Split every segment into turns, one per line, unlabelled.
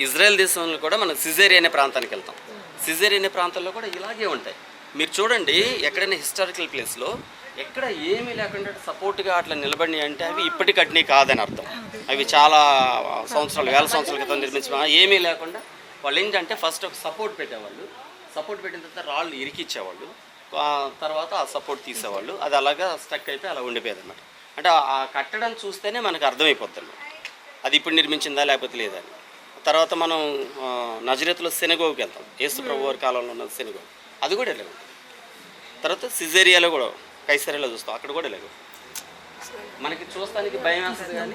Israel దేశంలో కూడా మనం సిజేరి అనే ప్రాంతానికి వెళ్తాం. సిజేరి అనే ప్రాంతంలో కూడా ఇలాగే ఉంటాయి. మీరు చూడండి ఎక్కడైనా హిస్టారికల్ ప్లేస్లో ఎక్కడ ఏమీ లేకుండా సపోర్ట్గా అట్లా నిలబడినాయి అంటే అవి ఇప్పటి కట్టినవి కాదని అర్థం. అవి చాలా సంవత్సరాలు వేల సంవత్సరాల క్రితం నిర్మించిన ఏమీ లేకుండా వాళ్ళు ఏంటంటే ఫస్ట్ ఒక సపోర్ట్ పెట్టేవాళ్ళు. సపోర్ట్ పెట్టిన తర్వాత రాళ్ళు ఇరికిచ్చేవాళ్ళు. తర్వాత ఆ సపోర్ట్ తీసేవాళ్ళు. అది అలాగా స్టక్ అయిపోయి అలా ఉండిపోయేది అనమాట అంటే ఆ- కట్టడం చూస్తేనే మనకు అర్థమైపోతుంది. అది ఇప్పుడు నిర్మించిందా లేకపోతే లేదని తర్వాత మనం ఆ, నజరేతులో సెనగోకి వెళ్తాం. ఏసు ప్రభు వారి కాలంలో ఉన్న సెనగో అది కూడా లేవు తర్వాత సిజేరియాలో కూడా కైసరియాలో చూస్తాం. అక్కడ కూడా లేవు మనకి చూస్తానికి భయం వేస్తుంది కానీ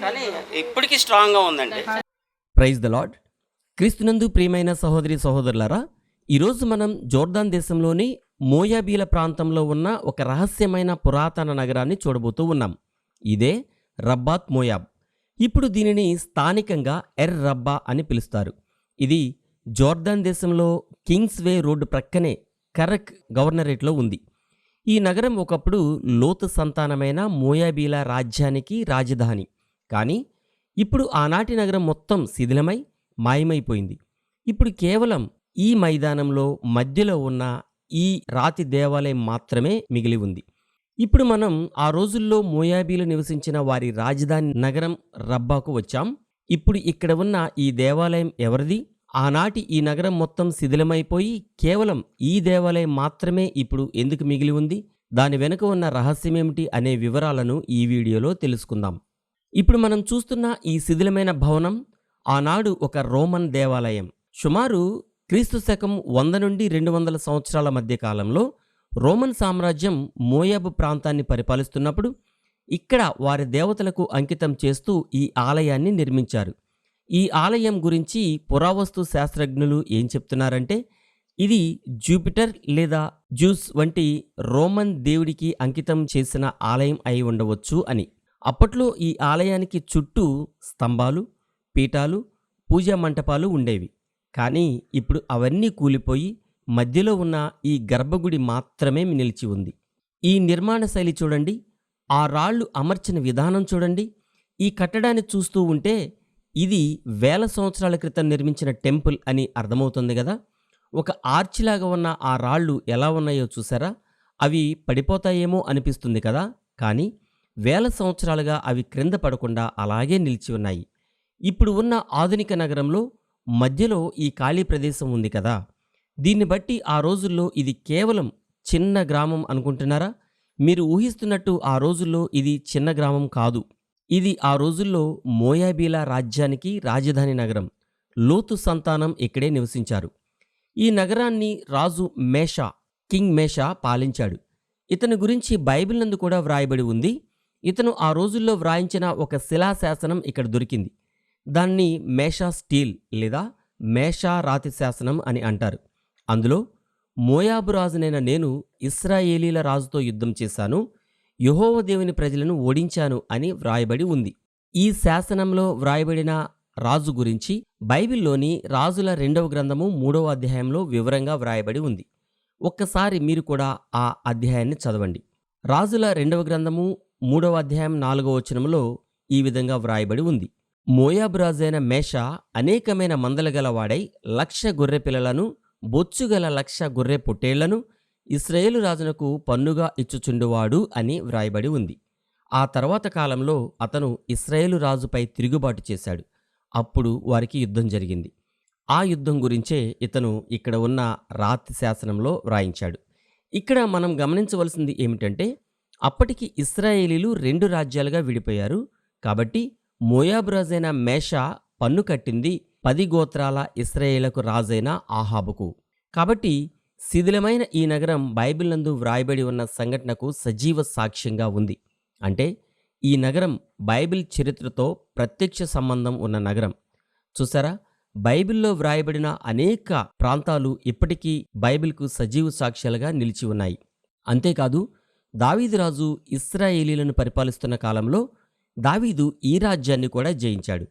కానీ ఇప్పటికీ స్ట్రాంగ్గా ఉందండి.
ప్రైజ్ ద లాడ్ క్రీస్తునందు ప్రియమైన సహోదరి సహోదరులారా ఈరోజు మనం జోర్దాన్ దేశంలోని మోయాబీల ప్రాంతంలో ఉన్న ఒక రహస్యమైన పురాతన నగరాన్ని చూడబోతూ ఉన్నాం. ఇదే రబ్బాత్ మోయాబ్. ఇప్పుడు దీనిని స్థానికంగా ఎర్ రబ్బా అని పిలుస్తారు. ఇది జోర్దాన్ దేశంలో కింగ్స్ వే రోడ్డు ప్రక్కనే కరక్ గవర్నరేట్లో ఉంది. ఈ నగరం ఒకప్పుడు లోతు సంతానమైన మోయాబీల రాజ్యానికి రాజధాని. కానీ ఇప్పుడు ఆనాటి నగరం మొత్తం శిథిలమై మాయమైపోయింది. ఇప్పుడు కేవలం ఈ మైదానంలో మధ్యలో ఉన్న ఈ రాతి దేవాలయం మాత్రమే మిగిలి ఉంది. ఇప్పుడు మనం ఆ రోజుల్లో మోయాబీలు నివసించిన వారి రాజధాని నగరం రబ్బాకు వచ్చాం. ఇప్పుడు ఇక్కడ ఉన్న ఈ దేవాలయం ఎవరిది? ఆనాటి ఈ నగరం మొత్తం శిథిలమైపోయి కేవలం ఈ దేవాలయం మాత్రమే ఇప్పుడు ఎందుకు మిగిలి ఉంది? దాని వెనుక ఉన్న రహస్యమేమిటి అనే వివరాలను ఈ వీడియోలో తెలుసుకుందాం. ఇప్పుడు మనం చూస్తున్న ఈ శిథిలమైన భవనం ఆనాడు ఒక రోమన్ దేవాలయం. సుమారు క్రీస్తు శకం వంద నుండి రెండు వందల సంవత్సరాల మధ్య కాలంలో రోమన్ సామ్రాజ్యం మోయాబు ప్రాంతాన్ని పరిపాలిస్తున్నప్పుడు ఇక్కడ వారి దేవతలకు అంకితం చేస్తూ ఈ ఆలయాన్ని నిర్మించారు. ఈ ఆలయం గురించి పురావస్తు శాస్త్రజ్ఞులు ఏం చెప్తున్నారంటే ఇది జూపిటర్ లేదా జ్యూస్ వంటి రోమన్ దేవుడికి అంకితం చేసిన ఆలయం అయి ఉండవచ్చు అని. అప్పట్లో ఈ ఆలయానికి చుట్టూ స్తంభాలు పీఠాలు పూజా మంటపాలు ఉండేవి. కానీ ఇప్పుడు అవన్నీ కూలిపోయి మధ్యలో ఉన్న ఈ గర్భగుడి మాత్రమే నిలిచి ఉంది. ఈ నిర్మాణ శైలి చూడండి. ఆ రాళ్ళు అమర్చిన విధానం చూడండి. ఈ కట్టడాన్ని చూస్తూ ఉంటే ఇది వేల సంవత్సరాల క్రితం నిర్మించిన టెంపుల్ అని అర్థమవుతుంది కదా. ఒక ఆర్చిలాగా ఉన్న ఆ రాళ్ళు ఎలా ఉన్నాయో చూసారా? అవి పడిపోతాయేమో అనిపిస్తుంది కదా. కానీ వేల సంవత్సరాలుగా అవి క్రింద పడకుండా అలాగే నిలిచి ఉన్నాయి. ఇప్పుడు ఉన్న ఆధునిక నగరంలో మధ్యలో ఈ ఖాళీ ప్రదేశం ఉంది కదా. దీన్ని బట్టి ఆ రోజుల్లో ఇది కేవలం చిన్న గ్రామం అనుకుంటున్నారా? మీరు ఊహిస్తున్నట్టు ఆ రోజుల్లో ఇది చిన్న గ్రామం కాదు. ఇది ఆ రోజుల్లో మోయాబీలా రాజ్యానికి రాజధాని నగరం. లోతు సంతానం ఇక్కడే నివసించారు. ఈ నగరాన్ని రాజు మేషా కింగ్ మేషా పాలించాడు. ఇతని గురించి బైబిల్ నందు కూడా వ్రాయబడి ఉంది. ఇతను ఆ రోజుల్లో వ్రాయించిన ఒక శిలాశాసనం ఇక్కడ దొరికింది. దాన్ని మేషా స్టీల్ లేదా మేషా రాతి శాసనం అని అంటారు. అందులో మోయాబు రాజునైన నేను ఇస్రాయేలీల రాజుతో యుద్ధం చేశాను యహోవ దేవుని ప్రజలను ఓడించాను అని వ్రాయబడి ఉంది. ఈ శాసనంలో వ్రాయబడిన రాజు గురించి బైబిల్లోని రాజుల రెండవ గ్రంథము మూడవ అధ్యాయంలో వివరంగా వ్రాయబడి ఉంది. ఒక్కసారి మీరు కూడా ఆ అధ్యాయాన్ని చదవండి. రాజుల రెండవ గ్రంథము మూడవ అధ్యాయం నాలుగవ వచనంలో ఈ విధంగా వ్రాయబడి ఉంది. మోయాబు రాజైన మేష అనేకమైన మందల గలవాడై లక్ష గొర్రె పిల్లలను బొచ్చుగల లక్ష గొర్రె పొట్టేళ్ళను ఇస్రాయేలు రాజునకు పన్నుగా ఇచ్చుచుండువాడు అని వ్రాయబడి ఉంది. ఆ తర్వాత కాలంలో అతను ఇస్రాయేలు రాజుపై తిరుగుబాటు చేశాడు. అప్పుడు వారికి యుద్ధం జరిగింది. ఆ యుద్ధం గురించే ఇతను ఇక్కడ ఉన్న రాతి శాసనంలో వ్రాయించాడు. ఇక్కడ మనం గమనించవలసింది ఏమిటంటే అప్పటికి ఇస్రాయేలీలు రెండు రాజ్యాలుగా విడిపోయారు. కాబట్టి మోయాబు రాజైన మేషా పన్ను కట్టింది పది గోత్రాల ఇస్రాయేలకు రాజైన ఆహాబుకు కాబట్టి శిథిలమైన ఈ నగరం బైబిల్ నందు వ్రాయబడి ఉన్న సంఘటనకు సజీవ సాక్ష్యంగా ఉంది. అంటే ఈ నగరం బైబిల్ చరిత్రతో ప్రత్యక్ష సంబంధం ఉన్న నగరం. చూసారా? బైబిల్లో వ్రాయబడిన అనేక ప్రాంతాలు ఇప్పటికీ బైబిల్కు సజీవ సాక్ష్యాలుగా నిలిచి ఉన్నాయి. అంతేకాదు దావీదురాజు ఇస్రాయేలీలను పరిపాలిస్తున్న కాలంలో దావీదు ఈ రాజ్యాన్ని కూడా జయించాడు.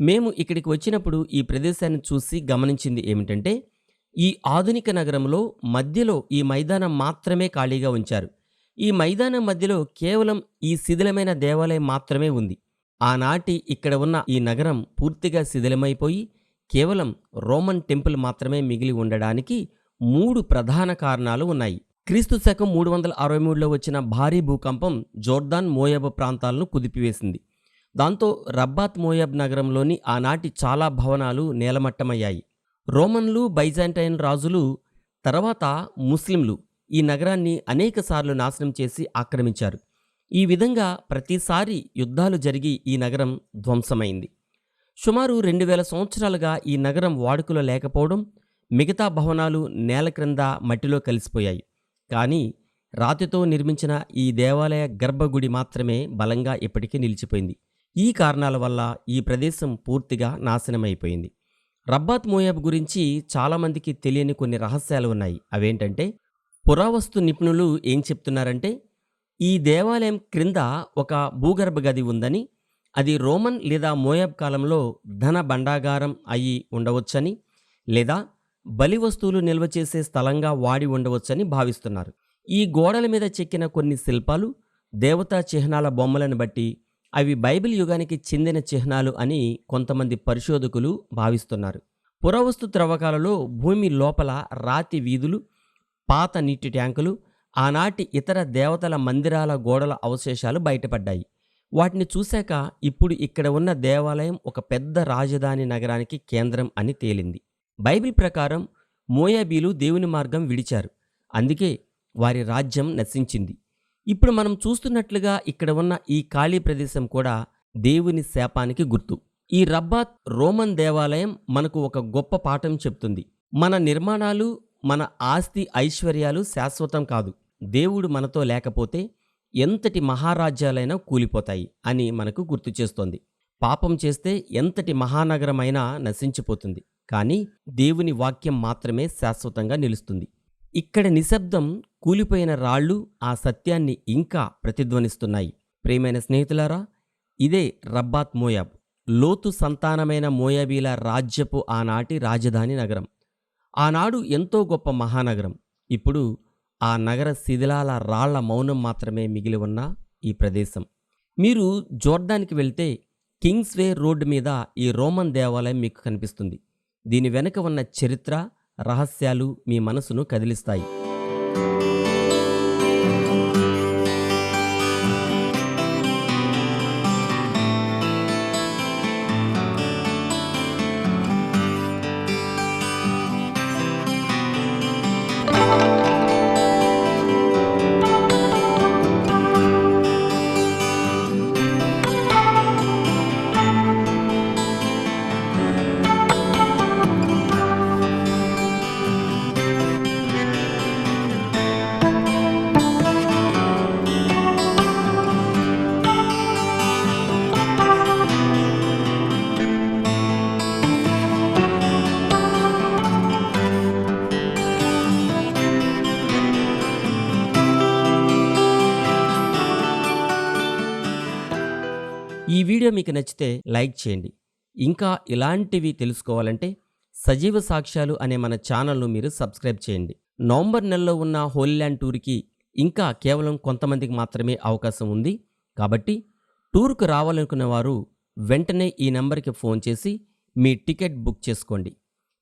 మేము ఇక్కడికి వచ్చినప్పుడు ఈ ప్రదేశాన్ని చూసి గమనించింది ఏమిటంటే ఈ ఆధునిక నగరంలో మధ్యలో ఈ మైదానం మాత్రమే ఖాళీగా ఉంచారు. ఈ మైదానం మధ్యలో కేవలం ఈ శిథిలమైన దేవాలయం మాత్రమే ఉంది. ఆనాటి ఇక్కడ ఉన్న ఈ నగరం పూర్తిగా శిథిలమైపోయి కేవలం రోమన్ టెంపుల్ మాత్రమే మిగిలి ఉండడానికి మూడు ప్రధాన కారణాలు ఉన్నాయి. క్రీస్తు శకం మూడు వందల అరవై మూడులో వచ్చిన భారీ భూకంపం జోర్దాన్ మోయబ్ ప్రాంతాలను కుదిపివేసింది. దాంతో రబ్బాత్ మోయబ్ నగరంలోని ఆనాటి చాలా భవనాలు నేలమట్టమయ్యాయి. రోమన్లు బైజాంటైన్ రాజులు తర్వాత ముస్లింలు ఈ నగరాన్ని అనేకసార్లు నాశనం చేసి ఆక్రమించారు. ఈ విధంగా ప్రతిసారి యుద్ధాలు జరిగి ఈ నగరం ధ్వంసమైంది. సుమారు రెండు వేల సంవత్సరాలుగా ఈ నగరం వాడుకలో లేకపోవడం మిగతా భవనాలు నేల క్రింద మట్టిలో కలిసిపోయాయి. కానీ రాతితో నిర్మించిన ఈ దేవాలయ గర్భగుడి మాత్రమే బలంగా ఇప్పటికీ నిలిచిపోయింది. ఈ కారణాల వల్ల ఈ ప్రదేశం పూర్తిగా నాశనమైపోయింది. రబ్బాత్ మోయాబ్ గురించి చాలామందికి తెలియని కొన్ని రహస్యాలు ఉన్నాయి. అవేంటంటే పురావస్తు నిపుణులు ఏం చెప్తున్నారంటే ఈ దేవాలయం క్రింద ఒక భూగర్భ గది ఉందని అది రోమన్ లేదా మోయాబ్ కాలంలో ధన భండాగారం అయి ఉండవచ్చని లేదా బలి వస్తువులు నిల్వ చేసే స్థలంగా వాడి ఉండవచ్చని భావిస్తున్నారు. ఈ గోడల మీద చెక్కిన కొన్ని శిల్పాలు దేవతా చిహ్నాల బొమ్మలను బట్టి అవి బైబిల్ యుగానికి చెందిన చిహ్నాలు అని కొంతమంది పరిశోధకులు భావిస్తున్నారు. పురావస్తు త్రవ్వకాలలో భూమి లోపల రాతి వీధులు పాత నీటి ట్యాంకులు ఆనాటి ఇతర దేవతల మందిరాల గోడల అవశేషాలు బయటపడ్డాయి. వాటిని చూశాక ఇప్పుడు ఇక్కడ ఉన్న దేవాలయం ఒక పెద్ద రాజధాని నగరానికి కేంద్రం అని తేలింది. బైబిల్ ప్రకారం మోయాబీలు దేవుని మార్గం విడిచారు. అందుకే వారి రాజ్యం నశించింది. ఇప్పుడు మనం చూస్తున్నట్లుగా ఇక్కడ ఉన్న ఈ ఖాళీ ప్రదేశం కూడా దేవుని శాపానికి గుర్తు. ఈ రబ్బాత్ రోమన్ దేవాలయం మనకు ఒక గొప్ప పాఠం చెప్తుంది. మన నిర్మాణాలు మన ఆస్తి ఐశ్వర్యాలు శాశ్వతం కాదు. దేవుడు మనతో లేకపోతే ఎంతటి మహారాజ్యాలైనా కూలిపోతాయి అని మనకు గుర్తు చేస్తోంది. పాపం చేస్తే ఎంతటి మహానగరమైనా నశించిపోతుంది. కానీ దేవుని వాక్యం మాత్రమే శాశ్వతంగా నిలుస్తుంది. ఇక్కడ నిశ్శబ్దం కూలిపోయిన రాళ్ళు ఆ సత్యాన్ని ఇంకా ప్రతిధ్వనిస్తున్నాయి. ప్రియమైన స్నేహితులారా ఇదే రబ్బాత్ మోయాబ్. లోతు సంతానమైన మోయాబీల రాజ్యపు ఆనాటి రాజధాని నగరం. ఆనాడు ఎంతో గొప్ప మహానగరం. ఇప్పుడు ఆ నగర శిథిలాల రాళ్ళ మౌనం మాత్రమే మిగిలి ఉన్న ఈ ప్రదేశం. మీరు జోర్డాన్కి వెళ్తే కింగ్స్వే రోడ్డు మీద ఈ రోమన్ దేవాలయం మీకు కనిపిస్తుంది. దీని వెనుక ఉన్న చరిత్ర రహస్యాలు మీ మనసును కదిలిస్తాయి. ఈ మీకు నచ్చితే లైక్ చేయండి. ఇంకా ఇలాంటివి తెలుసుకోవాలంటే సజీవ సాక్ష్యాలు అనే మన ఛానల్ను మీరు సబ్స్క్రైబ్ చేయండి. నవంబర్ నెలలో ఉన్న హోలీల్యాండ్ టూర్కి ఇంకా కేవలం కొంతమందికి మాత్రమే అవకాశం ఉంది. కాబట్టి టూర్కు రావాలనుకునే వారు వెంటనే ఈ నెంబర్కి ఫోన్ చేసి మీ టికెట్ బుక్ చేసుకోండి.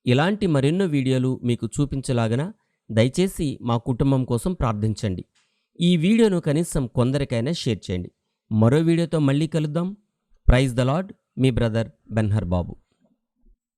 ఇలాంటి మరెన్నో వీడియోలు మీకు చూపించలాగన దయచేసి మా కుటుంబం కోసం ప్రార్థించండి. ఈ వీడియోను కనీసం కొందరికైనా షేర్ చేయండి. మరో వీడియోతో మళ్ళీ కలుద్దాం. ప్రైజ్ ద లాడ్ మీ బ్రదర్ బెన్హర్ బాబు